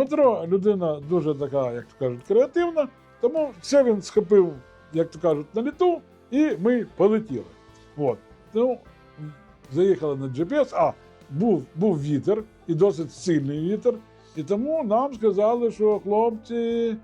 Дмитро людина дуже така, як то кажуть, креативна, тому все він схопив, як то кажуть, на літу, і ми полетіли. От. Ну, заїхали на GPS, а був, був вітер, і досить сильний вітер. І тому нам сказали, що хлопці,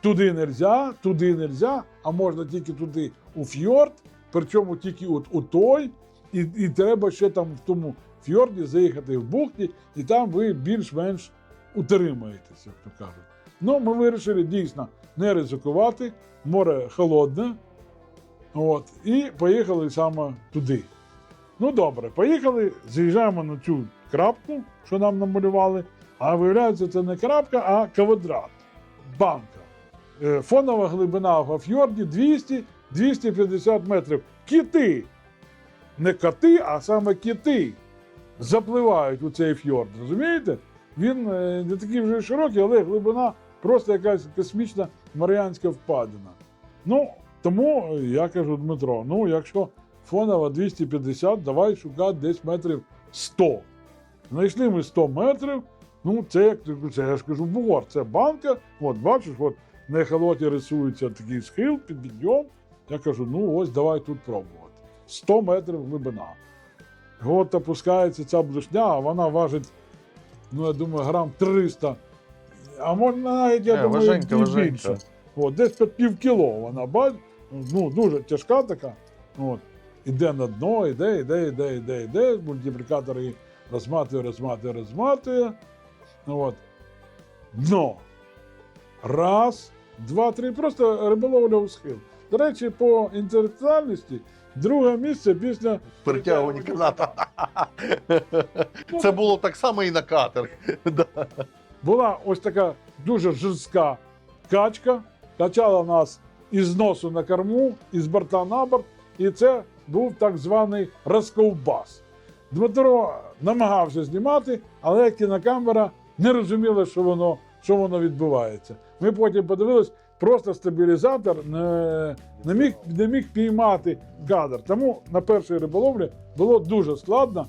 туди нельзя, туди нельзя, а можна тільки туди у фьорд, причому тільки от у той, і, і треба ще там в тому фьорді заїхати в бухті, і там ви більш-менш утримаєтеся, як то кажуть. Ну, ми вирішили дійсно не ризикувати, море холодне. От, і поїхали саме туди. Ну добре, поїхали, з'їжджаємо на цю крапку, що нам намалювали. А виявляється, це не крапка, а квадрат. Банка. Е, Фонова глибина в фьорді 200-250 метрів. Кіти. Не коти, а саме кіти запливають у цей фьорд. Розумієте? Він е, не такий вже широкий, але глибина просто якась космічна Маріанська впадина. Ну, тому е, я кажу, Дмитро, ну якщо фонова 250, давай шукати десь метрів 100. Знайшли ми 100 метрів. Ну, це як це я ж кажу, бугор, це банка. От бачиш, от на ехолоті рисується такий схил, під підйом. Я кажу, ну ось давай тут пробувати. 100 метрів глибина. От опускається ця блишня, а вона важить, ну я думаю, грам 300. А може навіть, я Е, думаю, важенька, і важенька. більше. От, десь пів кіло вона бач, ну, дуже тяжка така. От. Іде на дно, іде, іде, іде, іде, іде. Мультиплікатор її розматує, розматує, розматує. От. Дно. Раз, два, три. Просто риболовля у схил. До речі, по інтелектуальності друге місце після Притягування каната. Це було так само і на катер. Була ось така дуже жорстка качка, качала нас із носу на корму, із борта на борт, і це був так званий розковбас. Дмитро намагався знімати, але кінокамера не розуміла, що воно, що воно відбувається. Ми потім подивились, просто стабілізатор не, не, міг, не міг піймати кадр. Тому на першій риболовлі було дуже складно